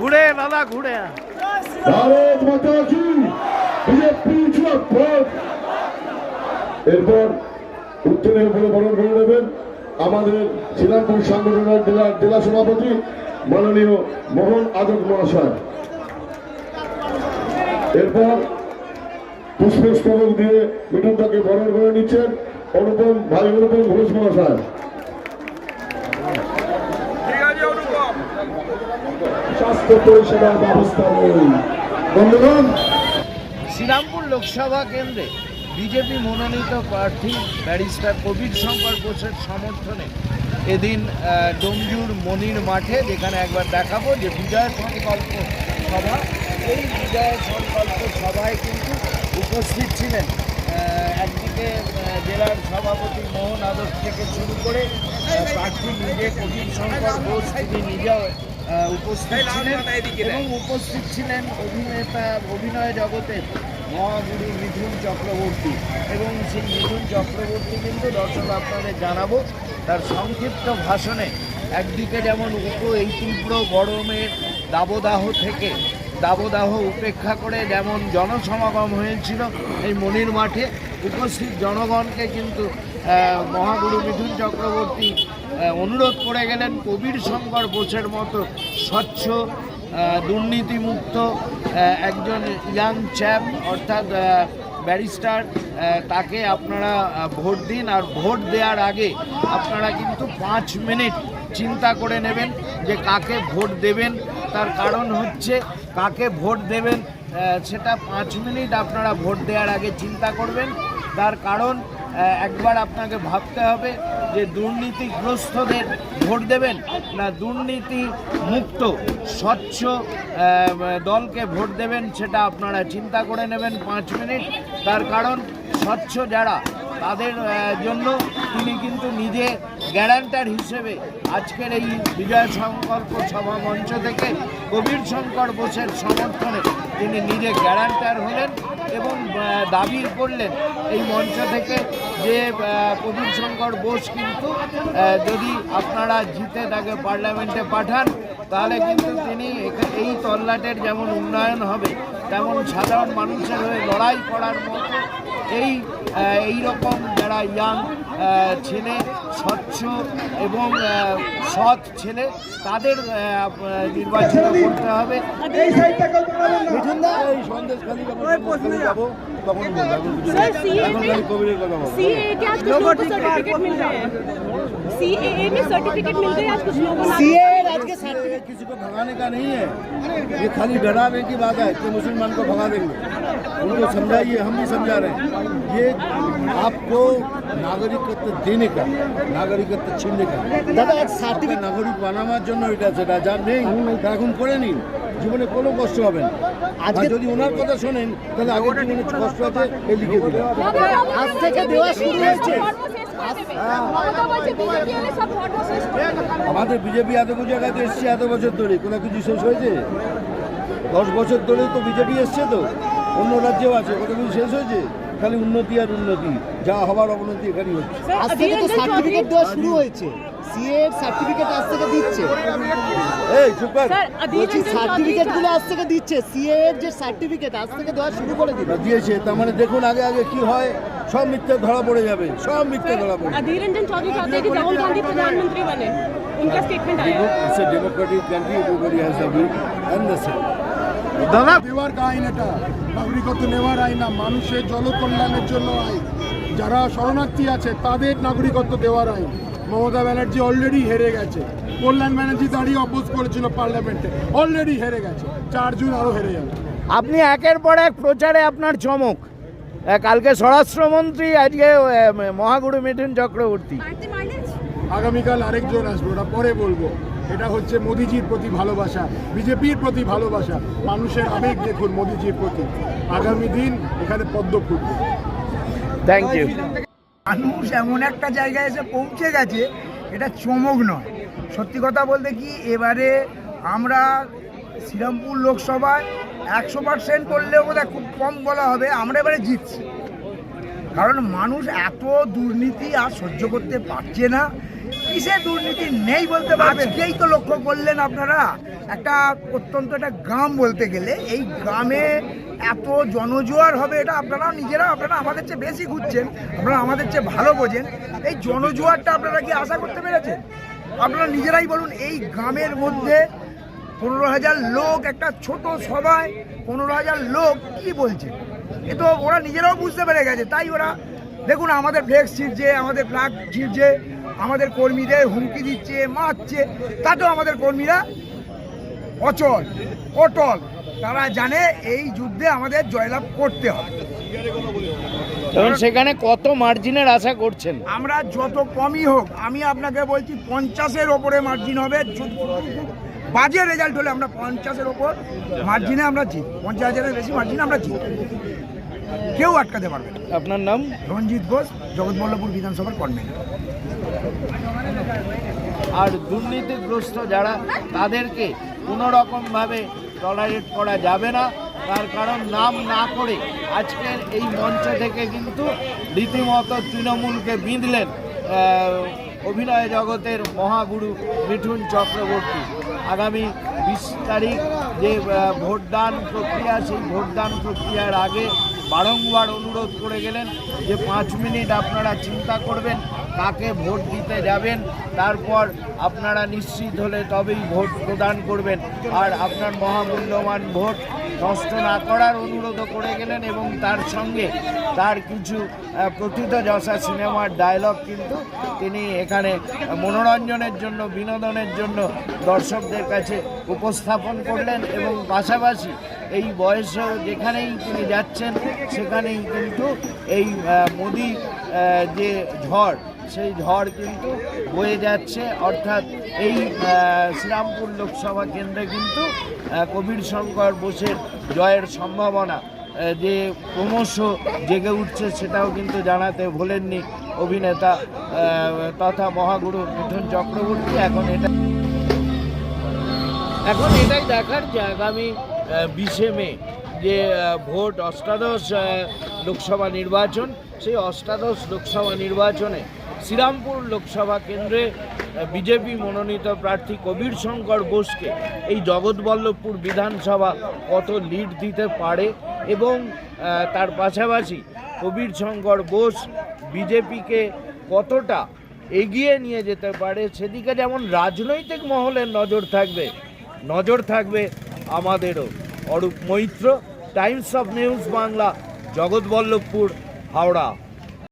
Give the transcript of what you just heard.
ঘুরে, দাদা, ঘুরে। ভারত মাতা কি বিজেপি এরপর উত্তরের উপরে বরণ করে নেবেন আমাদের শ্রীরামপুর সাংগঠনিক জেলার জেলা সভাপতি মাননীয় মোহন আদক মহাশয়। এরপর পুষ্পস্তবক দিয়ে মিঠুনটাকে বরণ করে নিচ্ছেন অনুপম ভাই, অনুপম ঘোষ মহাশয়। স্বাস্থ্য পরিষেবার ব্যবস্থা নেই। বন্ধুগণ, শ্রীরামপুর লোকসভা কেন্দ্রে বিজেপি মনোনীত প্রার্থী ব্যারিস্টার কবির শঙ্কর ঘোষের সমর্থনে এদিন ডোমজুর মনির মাঠে, যেখানে একবার দেখাবো যে বিজয় সংকল্প সভা, এই বিজয় সংকল্প সভায় কিন্তু উপস্থিত ছিলেন একদিকে জেলার সভাপতি মোহন আদর্শ থেকে শুরু করে প্রার্থী নিজে কবির শঙ্কর ঘোষ তিনি নিজেও উপস্থিত ছিলেন এবং উপস্থিত ছিলেন অভিনেতা অভিনয় জগতের মহাগুরু মিথুন চক্রবর্তী। এবং সেই মিথুন চক্রবর্তী কিন্তু দর্শক আপনাদের জানাব তার সংক্ষিপ্ত ভাষণে একদিকে যেমন উপ এই তীব্র গরমের দাবদাহ থেকে দাবদাহ উপেক্ষা করে যেমন জনসমাগম হয়েছিল এই মনির মাঠে উপস্থিত জনগণকে কিন্তু মহাগুরু মিথুন চক্রবর্তী অনুরোধ করে গেলেন কবির শঙ্কর বোসের মতো স্বচ্ছ দুর্নীতিমুক্ত একজন ইয়াং চ্যাপ অর্থাৎ ব্যারিস্টার তাকে আপনারা ভোট দিন। আর ভোট দেওয়ার আগে আপনারা কিন্তু পাঁচ মিনিট চিন্তা করে নেবেন যে কাকে ভোট দেবেন। তার কারণ হচ্ছে কাকে ভোট দেবেন সেটা পাঁচ মিনিট আপনারা ভোট দেওয়ার আগে চিন্তা করবেন। তার কারণ একবার আপনাকে ভাবতে হবে যে দুর্নীতিগ্রস্তদের ভোট দেবেন না দুর্নীতি মুক্ত স্বচ্ছ দলকে ভোট দেবেন সেটা আপনারা চিন্তা করে নেবেন পাঁচ মিনিট। তার কারণ, স্বচ্ছ যারা, তাদের জন্য তিনি কিন্তু নিজে গ্যারান্টার হিসেবে আজকের এই বিজয় সংকল্প সভা মঞ্চ থেকে কবির শঙ্কর বোসের সমর্থনে তিনি নিজে গ্যারান্টার হলেন এবং দাবি করলেন এই মঞ্চ থেকে যে কবির শঙ্কর বোস কিন্তু যদি আপনারা জিতে তাকে পার্লামেন্টে পাঠান, তাহলে কিন্তু তিনি এই তল্লাটের যেমন উন্নয়ন হবে, তেমন সাধারণ মানুষের হয়ে লড়াই করার মতো এই এই রকম যারা ইয়াং ছেলে স্বচ্ছ এবং আহ, সৎ ছেলে তাদের আহ, আহ, নির্বাচিত করতে হবে सर सीए के आज कुछ लोगों को सर्टिफिकेट मिल रहे हैं सीएए में सर्टिफिकेट मिल गए आज कुछ लोगों को ये किसी को भगाने का नहीं है ये खाली डराने की बात है कि मुसलमान को भगा देंगे उनको समझाइए हम भी समझा रहे हैं ये आपको নাগরিকত্ব দেনে का নাগরিকত্ব ছিননে का দাদা এক সার্টিফিকেট নাগরিক বানানোর জন্য এটা সেটা যার নেই তা এখন করে নিন জীবনে কোনো কষ্ট হবে না আজকে যদি ওনার কথা শোনেন তাহলে আগের জীবনে কষ্ট আছে এই লিখে দিলেন আজ থেকে দেওয়া শুরু হয়েছে মমতা বলছে বিজেপি এলে সব ভোট শেষ করে দেবে। আমাদের বিজেপি এত কিছু জায়গাতে এসছে এত বছর ধরে কোনো কিছু শেষ হয়েছে দশ বছর ধরে তো বিজেপি এসছে তো অন্য রাজ্যেও আছে কত কিছু শেষ হয়েছে খালি উন্নতি আর উন্নতি যা হবার অবনতি এখানেই হচ্ছে স্যার, আজ থেকে তো অধীর রঞ্জন সার্টিফিকেট চৌধুরী- দেওয়া শুরু হয়েছে সিএ এর সার্টিফিকেট আজ থেকে দিচ্ছে এই চুপ কর স্যার অধীর বলছি রঞ্জন সার্টিফিকেট চৌধুরী গুলো আজ থেকে দিচ্ছে সিএ এর যে সার্টিফিকেট আজ থেকে দেওয়া শুরু করে দিল দিয়েছে তার মানে দেখুন আগে আগে কি হয় সব মিথ্যে ধরা পড়ে যাবে সব মিথ্যে ধরা পড়ে अधीर रंजन चौधरी चाहते हैं कि राहुल गांधी प्रधानमंत्री बने उनका स्टेटमेंट आया है। It's a democratic country, everybody has a will and the same. দাদা। দেওয়ার আইন এটা। নাগরিকত্ব নেওয়ার আইন না মানুষের জনকল্যাণের জন্য আইন। যারা শরণার্থী আছে তাদের নাগরিকত্ব দেওয়ার আইন। মমতা ব্যানার্জি অলরেডি হেরে গেছে। কল্যাণ ব্যানার্জি দাঁড়িয়ে অপোজ করেছিল পার্লামেন্টে অলরেডি হেরে গেছে। চার জুন আরও হেরে যাবে। আপনি একের পর এক প্রচারে আপনার চমক। কালকে স্বরাষ্ট্রমন্ত্রী আজকে মহাগুরু মিঠুন চক্রবর্তী। আগামীকাল আরেকজন আসবে ওটা পরে বলব। এটা হচ্ছে মোদিজির প্রতি ভালোবাসা বিজেপির প্রতি ভালোবাসা। মানুষের আবেগ দেখুন মোদিজির প্রতি। আগামী দিন এখানে পদ্ম ফুটবে থ্যাংক ইউ মানুষ এমন একটা জায়গায় এসে পৌঁছে গেছে এটা চমক নয়। সত্যি কথা বলতে কি এবারে আমরা শ্রীরামপুর লোকসভায় একশো পার্সেন্ট করলেও বোধহয় খুব কম বলা হবে আমরা এবারে জিতছি। কারণ মানুষ এত দুর্নীতি আর সহ্য করতে পারছে না কিসে দুর্নীতি নেই বলতে আজকেই তো লক্ষ্য করলেন আপনারা। একটা অত্যন্ত একটা গ্রাম বলতে গেলে, এই গ্রামে এত জনজোয়ার হবে এটা আপনারা নিজেরা, আপনারা আমাদের চেয়ে বেশি ঘুরছেন, আপনারা আমাদের চেয়ে ভালো বোঝেন। এই জনজোয়ারটা আপনারা কি আশা করতে পেরেছেন? আপনারা নিজেরাই বলুন, এই গ্রামের মধ্যে পনেরো হাজার লোক, একটা ছোট সভায় পনেরো হাজার লোক কি বলছে? এ তো ওরা নিজেরাও বুঝতে পেরে গেছে, তাই ওরা, দেখুন আমাদের ফ্লেক্স ছিটছে, আমাদের ফ্ল্যাগ ছিঁড়ছে আমাদের কর্মীদের হুমকি দিচ্ছে মারছে তাতেও আমাদের কর্মীরা অচল অটল। তারা জানে এই যুদ্ধে আমাদের জয়লাভ করতে হবে। এবং সেখানে কত মার্জিনের আশা করছেন? আমরা যত কমই হোক আমি আপনাকে বলছি পঞ্চাশের ওপরে মার্জিন হবে। বাজে রেজাল্ট হলে আমরা পঞ্চাশের ওপর মার্জিনে আমরা জিত পঞ্চাশ হাজারের বেশি মার্জিনে আমরা জিত কেউ আটকাতে পারবে না। আপনার নাম? রঞ্জিত ঘোষ জগৎবল্লভপুর বিধানসভার কর্মী। আর দুর্নীতিগ্রস্ত যারা তাদেরকে কোনো রকমভাবে টলারেট করা যাবে না। তার কারণ নাম না করে আজকের এই মঞ্চ থেকে কিন্তু রীতিমতো তৃণমূলকে বিঁধলেন অভিনয় জগতের মহাগুরু মিঠুন চক্রবর্তী। আগামী বিশ তারিখ যে ভোটদান প্রক্রিয়া সেই ভোটদান প্রক্রিয়ার আগে বারংবার অনুরোধ করে গেলেন যে পাঁচ মিনিট আপনারা চিন্তা করবেন, কাকে ভোট দিতে যাবেন, তারপর আপনারা নিশ্চিত হলে তবেই ভোট প্রদান করবেন। আর আপনার মহামূল্যবান ভোট নষ্ট না করার অনুরোধও করে গেলেন এবং তার সঙ্গে তার কিছু প্রথিত যশা সিনেমার ডায়লগ কিন্তু তিনি এখানে মনোরঞ্জনের জন্য, বিনোদনের জন্য দর্শকদের কাছে উপস্থাপন করলেন এবং পাশাপাশি এই বয়সেও যেখানেই তিনি যাচ্ছেন, সেখানেই কিন্তু এই মোদি যে ঝড়, সেই ঝড় কিন্তু বয়ে যাচ্ছে। অর্থাৎ এই শ্রীরামপুর লোকসভা কেন্দ্রে কিন্তু কবির শঙ্কর বোসের জয়ের সম্ভাবনা যে ক্রমশ জেগে উঠছে সেটাও কিন্তু জানাতে ভোলেননি অভিনেতা তথা মহাগুরু মিঠুন চক্রবর্তী। এখন এটা এখন এটাই দেখার যে আগামী বিশে মে যে ভোট অষ্টাদশ লোকসভা নির্বাচন, সেই অষ্টাদশ লোকসভা নির্বাচনে শ্রীরামপুর লোকসভা কেন্দ্রে বিজেপি মনোনীত প্রার্থী কবির শঙ্কর বোসকে এই জগৎবল্লভপুর বিধানসভা কত লিড দিতে পারে এবং তার পাশাপাশি কবির শঙ্কর বোস বিজেপিকে কতটা এগিয়ে নিয়ে যেতে পারে, সেদিকে যেমন রাজনৈতিক মহলের নজর থাকবে নজর থাকবে আমাদেরও। Arup Maitra Times of News Bangla Jagatballavpur Howrah.